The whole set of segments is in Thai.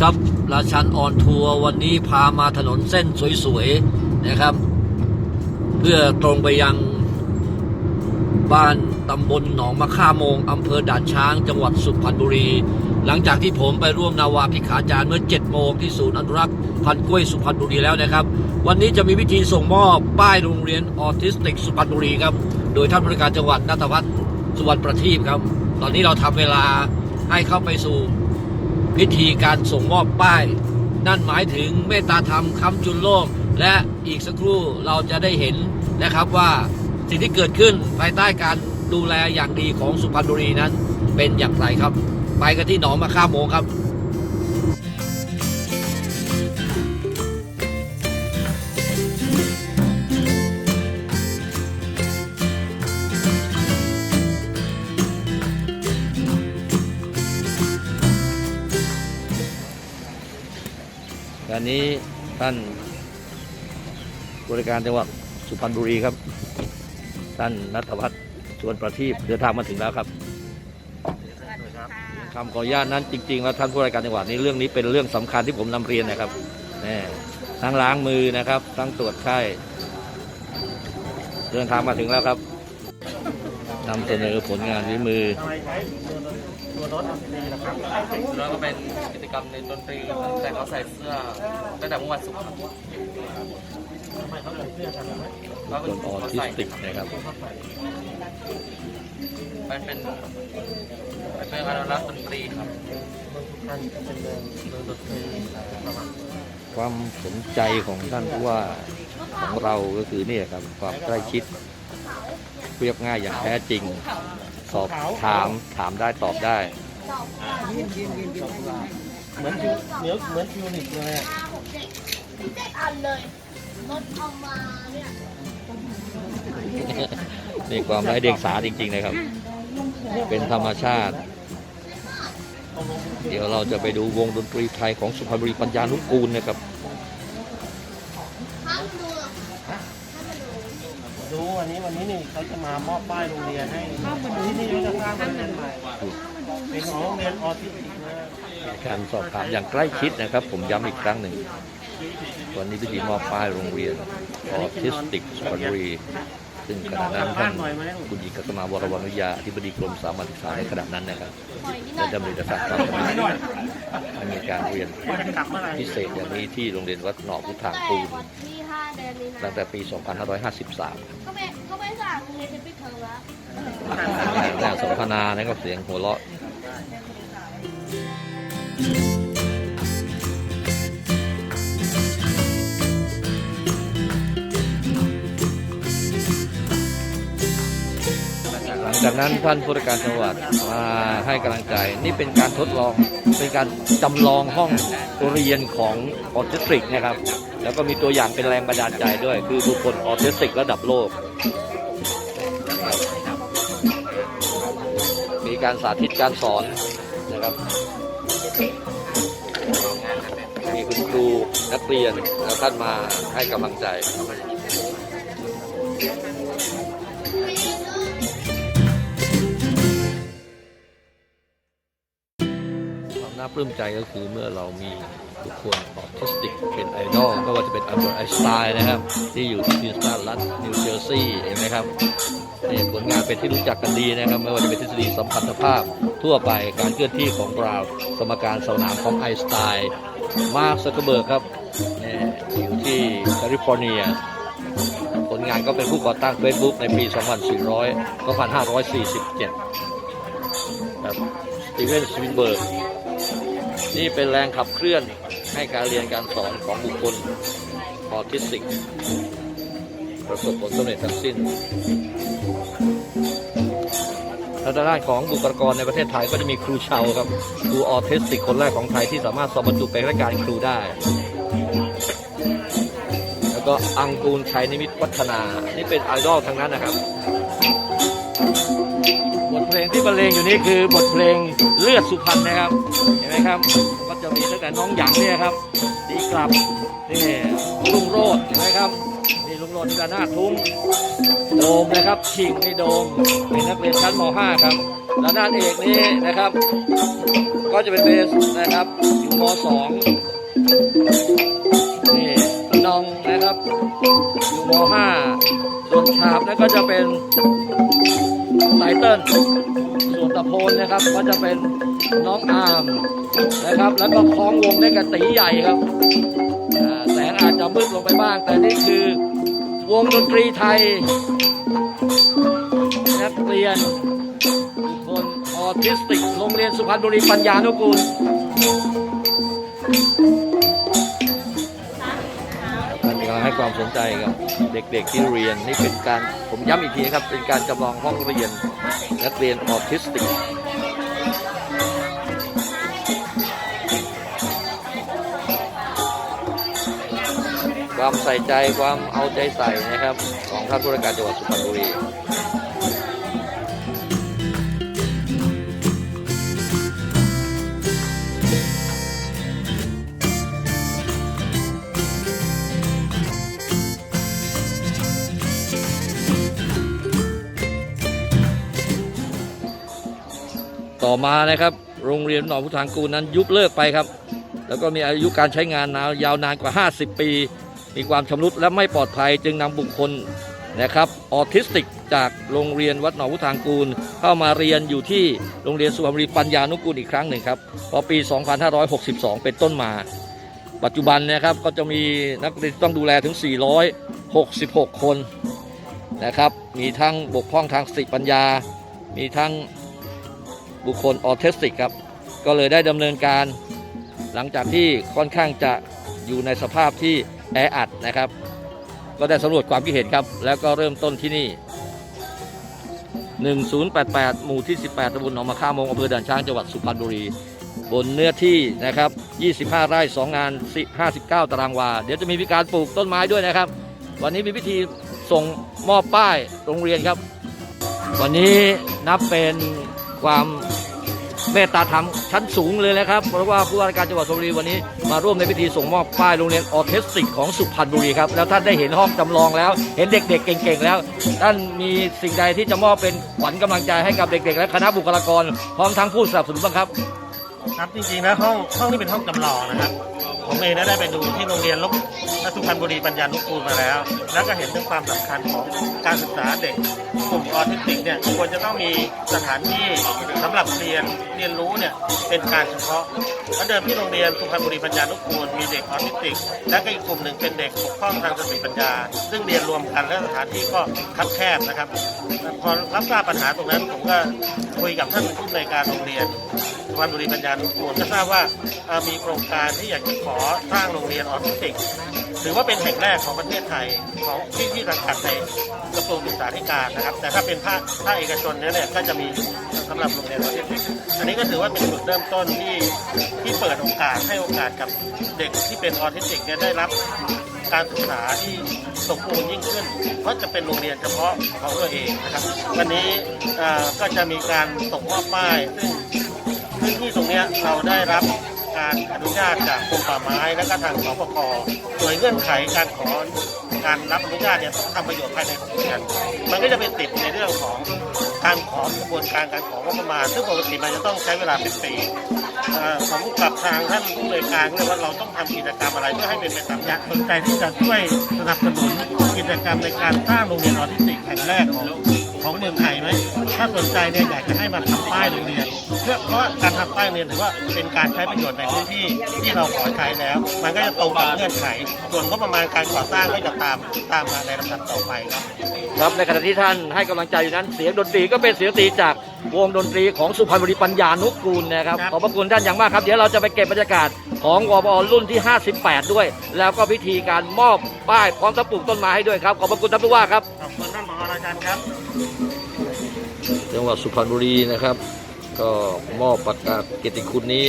ครับ ราชันออนทัวร์วันนี้พามาถนนเส้นสวยๆนะครับ เพื่อตรงไปยังบ้านตำบลหนองมะค่าโมงอำเภอด่านช้างจังหวัดสุพรรณบุรี หลังจากที่ผมไปร่วมนาวาพิขาจารย์เมื่อ 7 โมงที่ศูนย์อนุรักษ์พันธุ์กล้วยสุพรรณบุรีแล้วนะครับ วันนี้จะมีพิธีส่งมอบป้ายโรงเรียนออทิสติกสุพรรณบุรีครับ โดยท่านบริการจังหวัดนัทวัฒน์สุวรรณประทีปครับ ตอนนี้เราทำเวลาให้เข้าไปสู่ พิธีการส่งมอบป้าย นั่นหมายถึงเมตตาธรรมคำจุนโลก และอีกสักครู่เราจะได้เห็นนะครับว่าสิ่งที่เกิดขึ้นภายใต้การดูแลอย่างดีของสุพรรณบุรีนั้น เป็นอย่างไรครับ ไปกันที่หนองมะข้ามโมครับ อันนี้ท่านบริการจังหวัดสุพรรณบุรีครับ ท่านนัทวัฒน์ชวนประทีปเดินทางมาถึงแล้วครับคำขออนุญาตนั้นจริง ๆ แล้วท่านผู้บริการจังหวัดนี้เรื่องนี้เป็นเรื่องสำคัญที่ผมนำเรียนนะครับนี่ทั้งล้างมือนะครับ ทั้งตรวจไข้เดินทางมาถึงแล้วครับนำเสนอผลงานวิมือ รถดีนะครับแล้วก็เป็นกิจกรรมในดนตรีแต่เขาใส่เสื้อตั้งแต่เมื่อวันศุกร์ครับแล้วคนออทิสติกนะครับมันเป็นมันเป็นอนุรักษ์ดนตรีครับความสนใจของท่านผู้ว่าของเราก็คือเนี่ยครับความใกล้ชิดเรียบง่ายอย่างแท้จริง สอบถามถามได้ตอบได้ เหมือนทิวเหมือนเหมือนทิวลิปเลยอะห้าหกเจ็ดเจ็ดอันเลยรถเอามาเนี่ยนี่ความไร้เดียงสาจริงๆนะครับ เป็นธรรมชาติ เดี๋ยวเราจะไปดูวงดนตรีไทยของสุพรรณบุรีปัญญานุกูลนะครับ ดูวันนี้วันนี้นี่เขาจะมามอบป้ายโรงเรียนให้ที่นี่เขาจะสร้างโรงเรียนใหม่เป็นของโรงเรียนออทิสติกนะการสอบถามอย่างใกล้ชิดนะครับ ผมย้ำอีกครั้งหนึ่งวันนี้พิธีมอบป้ายโรงเรียนออทิสติกสุพรรณบุรีซึ่งขณะนั้นท่านคุณหญิงกัสมาวรวรรณุยาอธิบดีกรมสามัญศึกษาในขณะนั้นนะครับปล่อยนิดหน่ได้อยดำเนินการสร้างความสำเร็จให้มีการเรียนกลับเมื่อไหร่พิเศษอย่างนี้ที่โรงเรียนวัดหนองพุทธางปูนวันที่ห้าเดือนนี้ตั้นะงแต่ปี 2553 แล้วแต่สนทนานั่นก็เสียงหัวเราะหลังจากนั้นท่านผู้ราชการจังหวัดมาให้กำลังใจ นี่เป็นการทดลองเป็นการจำลองห้องเรียนของออทิสติกนะครับ แล้วก็มีตัวอย่างเป็นแรงบันดาลใจด้วย คือบุคคลออทิสติกระดับโลก มีการสาธิตการสอนนะครับ มีคุณครูนักเรียนแล้วท่านมาให้กำลังใจความน่าปลื้มใจก็คือเมื่อเรามี บุคคลออทิสติกเป็นไอดอลไม่ว่าจะเป็นอัลเบิร์ตไอน์สไตน์นะครับ ที่อยู่ที่พินสตันรัฐนิวเจอร์ซีย์เห็นไหมครับนี่ผลงานเป็นที่รู้จักกันดีนะครับ ไม่ว่าจะเป็นทฤษฎีสัมพันธภาพทั่วไปการเคลื่อนที่ของบราวสมการสนามของไอน์สไตน์มาร์คซักเกอร์เบิร์กครับนี่อยู่ที่แคลิฟอร์เนียผลงานก็เป็นผู้ก่อตั้ง Facebook ในปี 2400 2547 ครับสตีเวนสวินเบิร์กนี่เป็นแรงขับเคลื่อน ให้การเรียนการสอนของบุคคลออทิสติก ประสบผลสำเร็จทั้งสิ้นทางด้านของบุคลากรในประเทศไทยก็จะมีครูเชาครับ ครูออทิสติกคนแรกของไทยที่สามารถสอบบรรจุเป็นราชการครูได้ แล้วก็อังกูลชัยนิมิตวัฒนา นี่เป็นไอดอลทั้งนั้นนะครับ บรรเลงอยู่นี่คือบทเพลงเลือดสุพรรณนะครับ เห็นไหมครับ ก็จะมีตั้งแต่น้องหยางเนี่ยครับดีกลับนี่ลุงโรดเห็นไหมครับนี่ลุงโรดที่ระนาดทุ้งโดมนะครับชิงนี่โดมเป็นนักเรียนชั้นม .5 ครับแล้วด้านเอกนี้นะครับ ก็จะเป็นเบสนะครับอยู่มสองนี่น้องนะครับอยู่มห้าส่วนฉาบนั่นก็จะเป็นไตเติ้ล ตะโพนนะครับ ก็จะเป็นน้องอาร์มนะครับ แล้วก็คล้องวงได้กับตีใหญ่ครับแสงอาจจะมืดลงไปบ้าง แต่นี่คือวงดนตรีไทย นักเรียนบุคคลออทิสติกโรงเรียนสุพรรณบุรีปัญญานุกูล ความสนใจกับเด็กๆที่เรียนนี่เป็นการผมย้ำอีกทีนะครับ เป็นการจำลองห้องเรียนนักเรียนออทิสติกความใส่ใจความเอาใจใส่นะครับ ของท่านผู้ราชการจังหวัดสุพรรณบุรี ต่อมานะครับ โรงเรียนหนองพุทางกูนั้นยุบเลิกไปครับ แล้วก็มีอายุการใช้งานนานยาวนานกว่า 50 ปี มีความชำรุดและไม่ปลอดภัยจึงนำบุคคลนะครับออทิสติกจากโรงเรียนวัดหนองพุทางกูล เข้ามาเรียนอยู่ที่โรงเรียนสุพรรณบุรีปัญญานุกูลอีกครั้งหนึ่งครับพอปี 2562 เป็นต้นมา ปัจจุบันนะครับก็จะมีนักเรียนต้องดูแลถึง 466 คนนะครับ มีทั้งบกพร่องทางสติปัญญา มีทั้ง บุคคลออทิสติกครับ ก็เลยได้ดำเนินการ หลังจากที่ค่อนข้างจะอยู่ในสภาพที่แออัดนะครับ ก็ได้สำรวจความคิดเห็นครับ แล้วก็เริ่มต้นที่นี่ 1088 หมู่ที่ 18ตำบลหนองมะข่ามงอำเภอด่านช้างจังหวัดสุพรรณบุรีบนเนื้อที่นะครับ 25 ไร่ 2 งาน 59 ตารางวา เดี๋ยวจะมีพิการปลูกต้นไม้ด้วยนะครับ วันนี้มีพิธีส่งมอบป้ายโรงเรียนครับ วันนี้นับเป็นความ เมตตาธรรมชั้นสูงเลยนะครับเพราะว่าผู้ว่าราชการจังหวัดสุพรรณบุรีวันนี้มาร่วมในพิธีส่งมอบป้ายโรงเรียนออทิสติกของสุพรรณบุรีครับแล้วท่านได้เห็นห้องจำลองแล้ว เห็นเด็กๆ เก่งๆแล้ว ท่านมีสิ่งใดที่จะมอบเป็นขวัญกำลังใจให้กับเด็กๆ และคณะบุคลากรพร้อมทั้งผู้สนับสนุนบ้างครับ ครับจริงๆแล้วห้องห้องนี้เป็นห้องจำลองนะครับ ผมเองได้ไปดูที่โรงเรียนลบสุพรรณบุรีปัญญานุกูลมาแล้ว แล้วก็เห็นถึงความสำคัญของการศึกษาเด็กกลุ่มออทิสติกเนี่ยควรจะต้องมีสถานที่สำหรับเรียนเรียนรู้เนี่ยเป็นการเฉพาะเพราะเดิมที่โรงเรียนสุพรรณบุรีปัญญานุกูลมีเด็กออทิสติก และก็อีกกลุ่มหนึ่งเป็นเด็กบกพร่องทางสติปัญญา ซึ่งเรียนรวมกันและสถานที่ก็คับแคบนะครับพอรับทราบปัญหาตรงนั้นผมก็คุยกับท่านผู้อำนวยการโรงเรียน สุพรรณบุรีปัญญานุกูลก็ทราบว่ามีโครงการที่อยากจะขอสร้างโรงเรียนออทิสติกถือว่าเป็นแห่งแรกของประเทศไทยของที่ที่สังกัดในกระทรวงศึกษาธิการนะครับ แต่ถ้าเป็นภาคภาคเอกชนเนี่ยเนี่ยก็จะมีสำหรับโรงเรียนออทิสติกอันนี้ก็ถือว่าเป็นจุดเริ่มต้นที่ที่เปิดโอกาสให้โอกาสกับเด็กที่เป็นออทิสติกเนี่ยได้รับการศึกษาที่สมบูรณ์ยิ่งขึ้น เพราะจะเป็นโรงเรียนเฉพาะของตัวเองนะครับ วันนี้ก็จะมีการส่งมอบป้ายซึ่ง พื้นที่ตรงนี้เราได้รับการอนุญาตจากกรมป่าไม้และก็ทางสปกโดยเงื่อนไขการขอการรับอนุญาตเนี่ยต้องทำประโยชน์ภายใน6เดือนมันก็จะเป็นติดในเรื่องของการขอกระบวนการการของงบประมาณซึ่งปกติมันจะต้องใช้เวลาเป็นปีเอ่อผมกับทางท่านผู้บริการเนี่ยว่าเราต้องทำกิจกรรมอะไรเพื่อให้เป็นไปตามยักสนใจที่จะช่วยสนับสนุนกิจกรรมในการสร้างโรงเรียนออทิสติกแห่งแรกของ ของเมืองไทยไหมถ้าสนใจเนี่ยอยากจะให้มาทำป้ายโรงเรียนเพื่อเพราะว่าการทำป้ายโรงเรียนถือว่าเป็นการใช้ประโยชน์ในพื้นที่ที่เราขอใช้แล้ว มันก็จะตรงกับเงื่อนไข ส่วนก็ประมาณการก่อสร้างก็จะตามตามมาในลำดับต่อไปครับครับในขณะที่ท่านให้กำลังใจอยู่นั้นเสียงดนตรีก็เป็นเสียงดนตรีจากวงดนตรีของสุพรรณบุรีปัญญานุกูลนะครับครับขอบพระคุณท่านอย่างมากครับเดี๋ยวเราจะไปเก็บบรรยากาศ ของวบรุ่นที่ 58 ด้วย แล้วก็พิธีการมอบป้ายพร้อมทั้งปลูกต้นไม้ให้ด้วยครับ ขอบพระคุณท่านผู้ว่าครับ ขอบคุณท่านผออาจารย์ครับ จังหวัดสุพรรณบุรีนะครับ ก็มอบประกาศเกียรติคุณนี้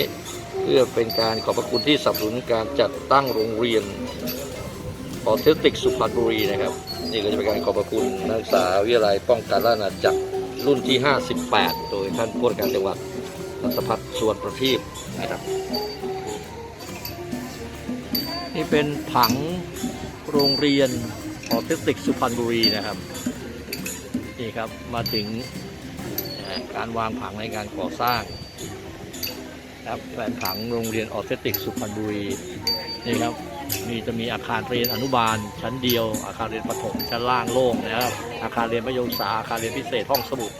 เพื่อเป็นการขอบพระคุณที่สนับสนุนการจัดตั้งโรงเรียนออทิสติกสุพรรณบุรีนะครับ นี่ก็จะเป็นการขอบพระคุณนักศึกษาวิทยาลัยป้องกันและอาณาจักรรุ่นที่ 58 โดยท่านผู้ว่าการจังหวัดนัทพัฒน์ส่วนประทีปนะครับ นี่เป็นผังโรงเรียนออทิสติกสุพรรณบุรีนะครับนี่ครับมาถึงการวางผังในการก่อสร้างครับแผนผังโรงเรียนออทิสติกสุพรรณบุรีนี่ครับมีจะมีอาคารเรียนอนุบาล ชั้นเดียว อาคารเรียนประถมชั้นล่างโล่งนะครับอาคารเรียนประยงศาอาคารเรียนพิเศษห้องสมุด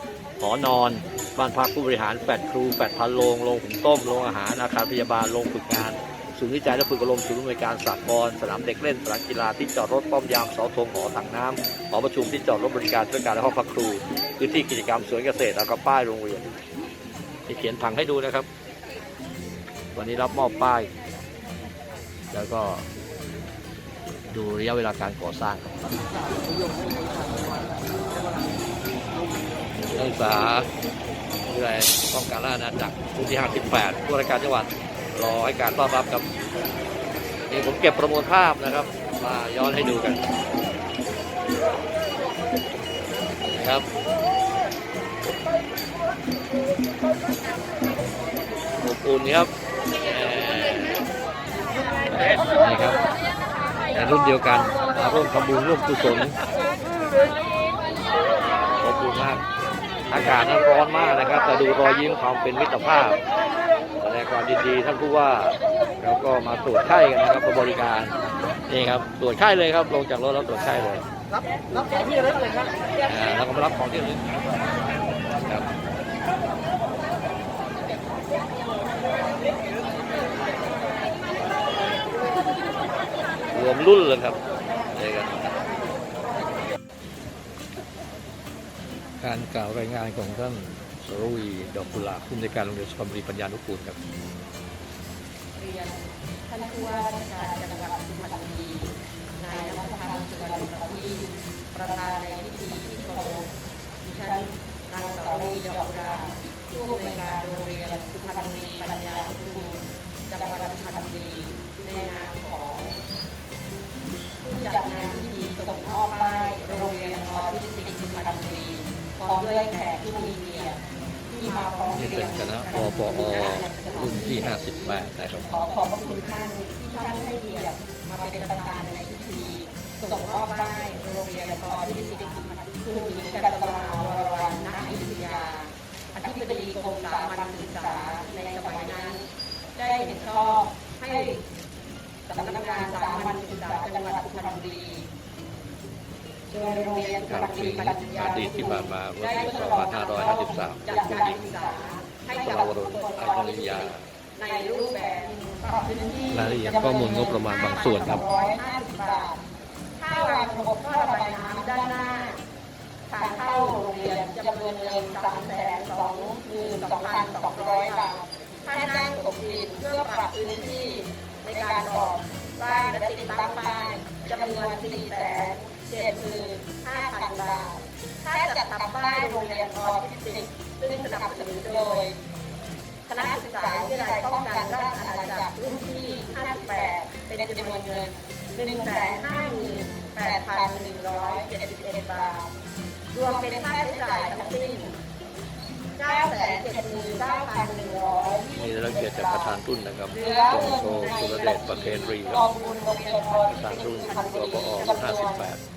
หอนอน บ้านพักผู้บริหารแฟดครูแฟดพันโรงโรงหุงต้มโรงอาหารอาคารพยาบาลโรงฝึกงาน ศูนย์วิจัยและฝึกอบรมศูนย์อำนวยการสากลสนามเด็กเล่นสนามกีฬาที่จอดรถป้อมยามเสาธงหอถังน้ำหอประชุมที่จอดรถบริการช่วยการและห้องพักครูพื้นที่กิจกรรมสวนเกษตรแล้วก็ป้ายโรงเรียนที่เขียนผังให้ดูนะครับ วันนี้รับมอบป้าย แล้วก็ดูระยะเวลาการก่อสร้างนักศึกษาวิทยาลัยป้องกันและอาณาจักรพื้นที่ 58ผู้ราชการจังหวัด รอให้การต้อนรับครับนี่ผมเก็บประมวลภาพนะครับ มาย้อนให้ดูกันนะครับอบอุ่นครับนี่ครับในรุ่นเดียวกันมาร่วมทำบุญร่วมกุศลขอบคุณมากอากาศนั้นร้อนมากนะครับ แต่ดูรอยยิ้มความเป็นมิตรภาพ ความยินดีท่านผู้ว่าแล้วก็มาตรวจไข้กันนะครับมาบริการนี่ครับตรวจไข้เลยครับลงจากรถแล้วตรวจไข้เลยรับรับของที่ระลึกเลยครับอ่าแล้วก็มารับของที่ระลึกครับรวมรุ่นเลยครับนี่ครับการกล่าวรายงานของท่าน สรวีดอกกุหลาบผู้อำนวยการโรงเรียนสุพรรณบุรีปัญญานุกูลครับเรียนท่านผู้ว่าราชการจังหวัดสุพรรณบุรีนายนพพันธ์สุวรรณประทีประธานในพิธีที่เคารพดิฉันนางสาวรีดอกราบผู้อำนวยการโรงเรียนสุพรรณบุรีปัญญานุกูลจังหวัดสุพรรณบุรีในนามของผู้จัดงานพิธีส่งมอบป้ายโรงเรียนออทิสติกสุพรรณบุรีพร้อมด้วยแขกผู้มีเกียรติ นี่เพรีเป็นคณะปปอรุ่นที่58นะครับขอขอบพระคุณท่านที่ท่านให้เกียรติมาเป็นประธานในพิธีส่งมอบป้ายโรงเรียนกอที่สิบคุณหญิงกัตตมาวรวรรณนักวิทยาอธิบดีกรมสามัญศึกษาในสมัยนั้น ได้เห็นชอบให้สำนักงานสามัญศึกษาจังหวัดสุพรรณบุรี โดยโรงเรียนสุพรรณบุรีอดีตที่ผ่านมาเมื่อปีทดลองจัด2553การศึกษาให้กับวรบุนอาออยุทิยาในรูปแบบปรับพื้นที่รายละเอียดข้อมูลงบประมาณบางส่วนครับค่าวางระบบท่อระบายน้ำด้านหน้าทางเข้าโรงเรียนจำนวนเงิน3แสน2หมื่น2,200บาทค่าจ้างถมดินเพื่อปรับพื้นที่ในการก่อสร้างและติดตั้งป้ายจำนวน4แสน 7หมื่น5,000บาทค่าจัดทำป้ายโรงเรียนออทิสติกซึ่งสนับสนุนโดย คณะศึกษาวิทยาลัยป้องกันราชอาณาจักรรุ่นที่ 58 เป็นจำนวนเงิน158,171 บาท รวมเป็นค่าใช้จ่ายทั้งสิ้น979,100มีได้รับเกียรติจากประธานรุ่นนะครับเหลือพลเงินโทในสุรเดชประเทชีนรีครับประธานรุ่นติกปอ58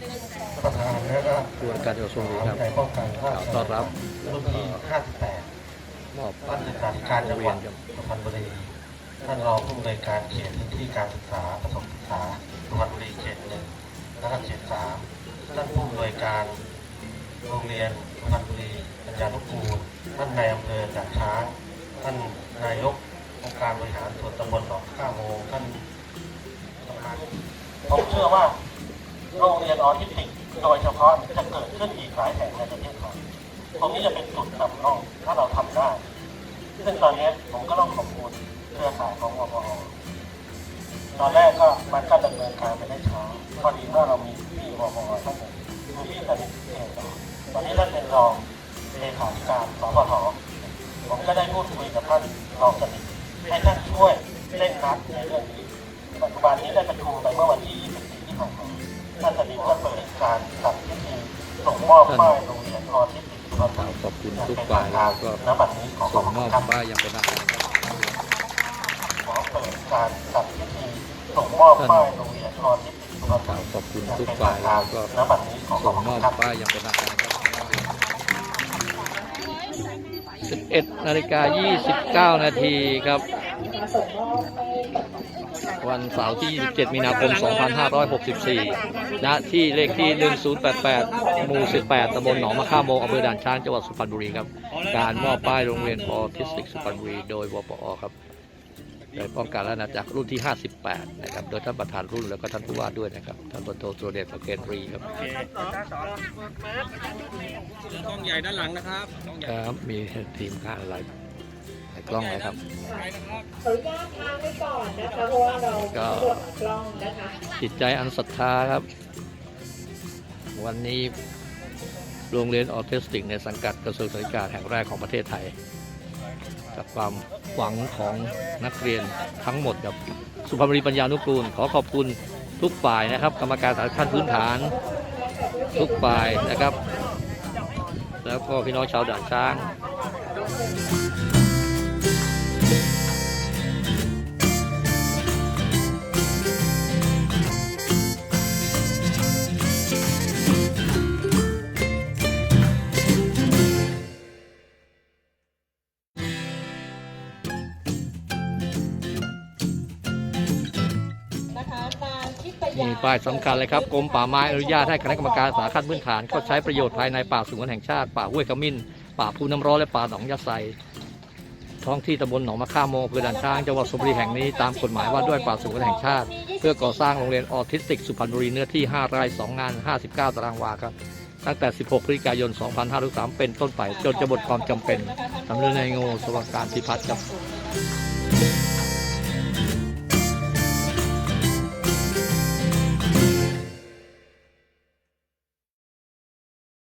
ประธานแล้วก็ผู้ว่าการกระทรวงยุติธรรมในป้องกันกล่าวต้อนรับรุ่นแล้วก็ที่58มอบท่านศึกษาธิการจังหวัดสุพรรณบุรีท่านรองผู้อำนวยการเขตพื้นที่การศึกษาประถมศึกษาสุพรรณบุรีเขตหนึ่งและก็เขตสามท่านผู้อำนวยการโรงเรียนสุพรรณบุรีปัญญานุกูลท่านนายอำเภอจากช้างท่านนายกองค์การบริหารส่วนตำบลหนองข้าโมงท่านประธานผมเชื่อว่าโรงเรียนออทิสติก โดยเฉพาะจะเกิดขึ้นอีกหลายแห่งในประเทศไทยตรงนี้จะเป็นจุดนำร่องถ้าเราทำได้ ซึ่งตอนนี้ผมก็ต้องขอบคุณเครือข่ายของวพอตอนแรกก็มันก็ดำเนินการไปได้ช้าพอดีว่าเรามีพี่วพอท่านหนึ่งคือพี่สนิทเองตอนนี้ท่านเป็นรองเลขาธิการสพทผมก็ได้พูดคุยกับท่านรองสนิทให้ท่านช่วยเร่งรัดในเรื่องนี้ปัจจุบันนี้ได้ประชุมไปเมื่อวันที่ ท่านสนิทก็เปิดการจัดพิธีส่งมอบป้ายโรงเรียนออทิสติกสุพรรณกบุล่าวรีขอบคุณทุกฝ่ายแล้วก็ณบัดนี้ขอส่งมอบป้ายอยังเป็นทางการขอเปิดการจัดพิธีส่งมอบป้ายโรงเรียนออทิสติกสุพรรณกบุล่าวรีขอบคุณทุกฝ่ายแล้วก็ณบัดนี้ขอส่งมอบป้ายอยังเป็นทางการ11นาฬิกา29 นาทีครับ วันเสาร์ที่ 27 มีนาคม 2564ณที่เลขที่ 1088 หมู่ 18 ตำบลหนองมะข่าโมงอำเภอด่านช้าง จังหวัดสุพรรณบุรีครับ การมอบป้ายโรงเรียนออทิสติกสุพรรณบุรี โดยวปอครับโดยป้องกันและอาณาจักรรุ่นที่ 58 นะครับ โดยท่านประธานรุ่นแล้วก็ท่านผู้ว่าด้วยนะครับ ท่านพลโทสุรเดชประเคนรีครับกล้องใหญ่ด้านหลังนะครับ ครับ มีทีมงานอะไรหลาย กล้องเลยครับ ขออนุญาตทางไว้ก่อนนะคะเพราะว่าเราก็ ตรวจกล้องนะคะ จิตใจอันศรัทธาครับ วันนี้โรงเรียนออทิสติกในสังกัดกระทรวงศึกษาธิการแห่งแรกของประเทศไทย กับความหวังของนักเรียนทั้งหมดกับสุพรรณบุรีปัญญานุกูล ขอขอบคุณทุกฝ่ายนะครับ กรรมการสารขั้นพื้นฐาน ทุกฝ่ายนะครับ แล้วก็พี่น้องชาวด่านช้าง ป้ายสำคัญเลยครับกรมป่าไม้อนุญาตให้คณะกรรมการสาขาพื้นฐานเข้าใช้ประโยชน์ภายในป่าสงวนแห่งชาติป่าห้วยขมิ้น ป่าภูน้ำร้อนและป่าหนองยาไซท้องที่ตำบลหนองมะข่าโมงอำเภอด่านช้างจังหวัดสุพรรณบุรีแห่งนี้ตามกฎหมายว่าด้วยป่าสงวนแห่งชาติ เพื่อก่อสร้างโรงเรียนออทิสติก สุพรรณบุรีเนื้อที่ 5 ไร่2งาน 59 ตารางวาครับตั้งแต่ 16 พฤศจิกายน 2503เป็นต้นไป จนจะหมดความจำเป็นสำเร็จในโงสวัสดิการพิพัฒน์ครับ